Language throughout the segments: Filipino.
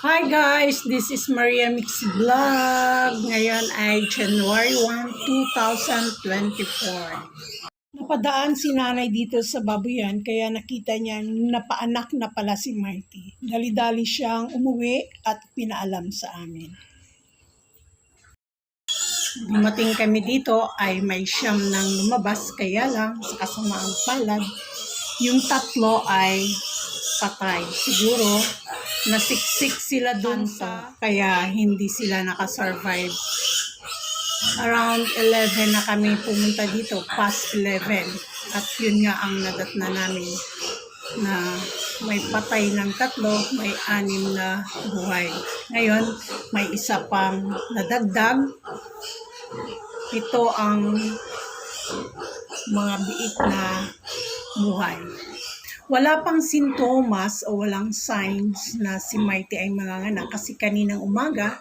Hi guys, this is Maria Mix Vlog. Ngayon ay January 1, 2024. Napadaan si nanay dito sa babuyan kaya nakita niya napaanak na pala si Marty. Dali-dali siyang umuwi at pinaalam sa amin. Dumating kami dito ay may siyam nang lumabas kaya lang sa kasamaang palad yung tatlo ay patay. Siguro nasiksik sila dun sa kaya hindi sila nakasurvive. Around 11 na kami pumunta dito, past 11. At yun nga ang nadat na namin na may patay ng tatlo, may anim na buhay. Ngayon, may isa pang nadagdag. Ito ang mga biik na buhay. Wala pang sintomas o walang signs na si Mighty ay manganganak kasi kaninang umaga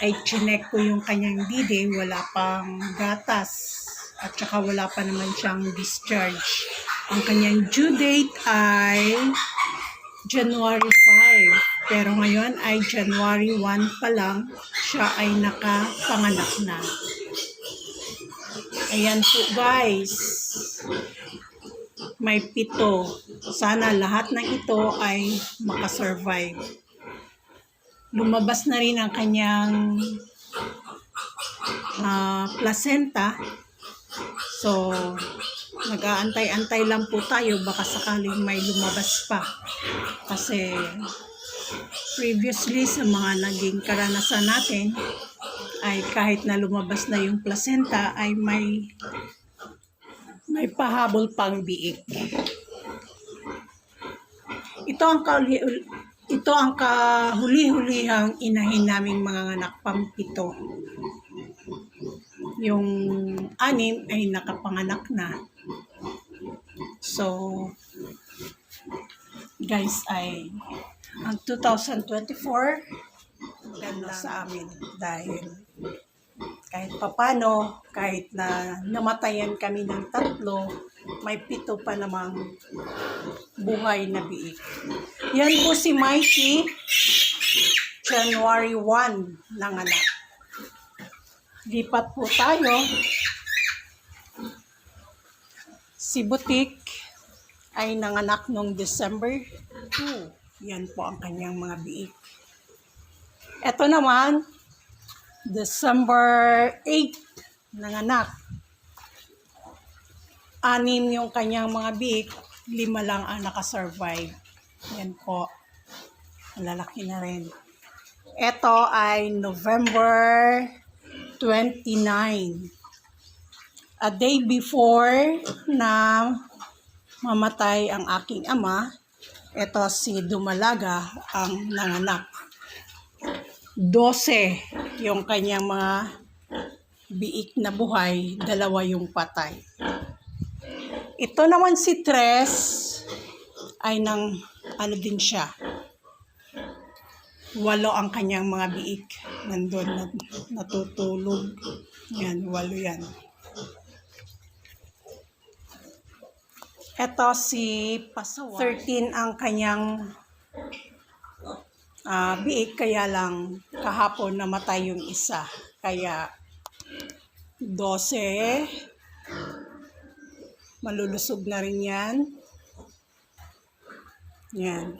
ay chinek ko yung kanyang dide, wala pang gatas at saka wala pa naman siyang discharge. Ang kanyang due date ay January 5. Pero ngayon ay January 1 pa lang, siya ay nakapanganak na. Ayan po guys may pito. Sana lahat ng ito ay makasurvive. Lumabas na rin ang kanyang ah, placenta. So, nag-aantay-antay lang po tayo baka sakaling may lumabas pa. Kasi previously sa mga naging karanasan natin ay kahit na lumabas na yung placenta ay may may pahabol pang biik. Ito ang kauli, ito ang kahuli-hulihang inahin naming mga anak pampito. Yung anim ay nakapanganak na. So, guys, ay ang 2024 ganda sa amin dahil kahit papano, kahit na namatayan kami ng tatlo, may pito pa namang buhay na biik. Yan po si Mikey, January 1 ng anak. Lipat po tayo. Si Butik ay nanganak noong December 2. Yan po ang kanyang mga biik. Ito naman, December 8 nanganak. Anim yung kanyang mga biik, lima lang ang nakasurvive. Yan po. Lalaki na rin. Ito ay November 29. A day before na mamatay ang aking ama, ito si Dumalaga ang nanganak. 12 yung kanyang mga biik na buhay, dalawa yung patay. Ito naman si Tres ay nang ano din siya. Walo ang kanyang mga biik. Nandun nat, natutulog. Yan, walo yan. Ito si Pasawa. 13 ang kanyang ah biik kaya lang kahapon namatay yung isa. Kaya 12 malulusog na rin yan. Yan.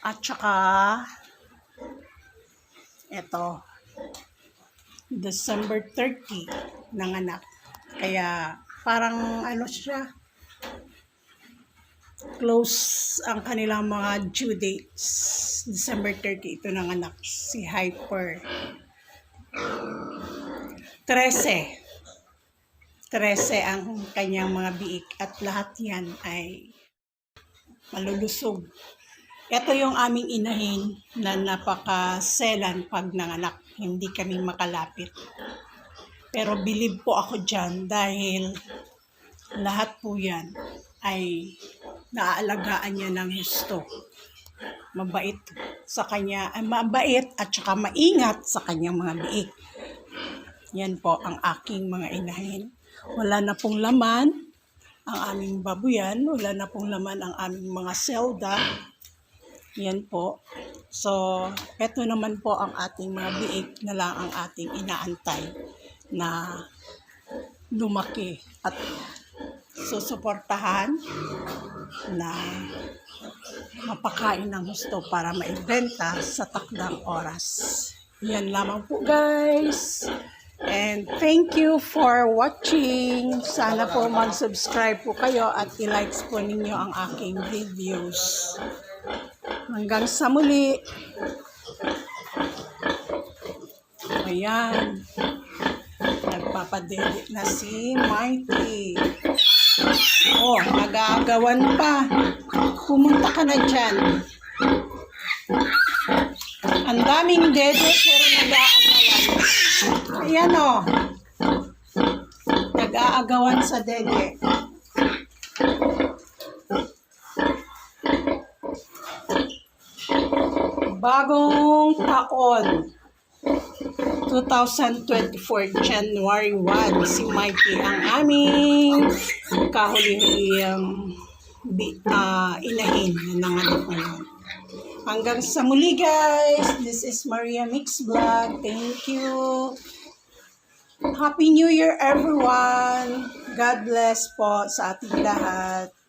At saka ito December 30 ng anak. Kaya parang ano siya close ang kanilang mga due dates. December 30, ito ng anak, si Hyper. 13. 13 ang kanyang mga biik at lahat yan ay malulusog. Ito yung aming inahin na napakaselan pag nanganak. Hindi kami makalapit. Pero believe po ako dyan dahil lahat po yan ay naaalagaan niya ng husto. Mabait sa kanya, ay mabait at saka maingat sa kanyang mga biik. Yan po ang aking mga inahin. Wala na pong laman ang aming babuyan. Wala na pong laman ang aming mga selda. Yan po. So, eto naman po ang ating mga biik na lang ang ating inaantay na lumaki at susuportahan na mapakain ng gusto para maibenta sa takdang oras. Yan lamang po guys. And thank you for watching. Sana po mag-subscribe po kayo at i-likes po ninyo ang aking videos. Hanggang sa muli. Ayan. Nagpapadedit na si Mighty. Oh, nag-aagawan pa. Pumunta ka na dyan. Ang daming dede pero nag-aagawan. Ayan o. Nag-aagawan sa dede. Bagong taon. 2024 January 1 si Mikey ang aming kahuli-hulihang bi- ah, inahin na nanganak ngayon. Hanggang sa muli guys, this is Maria Mix Vlog. Thank you. Happy New Year everyone. God bless po sa ating lahat.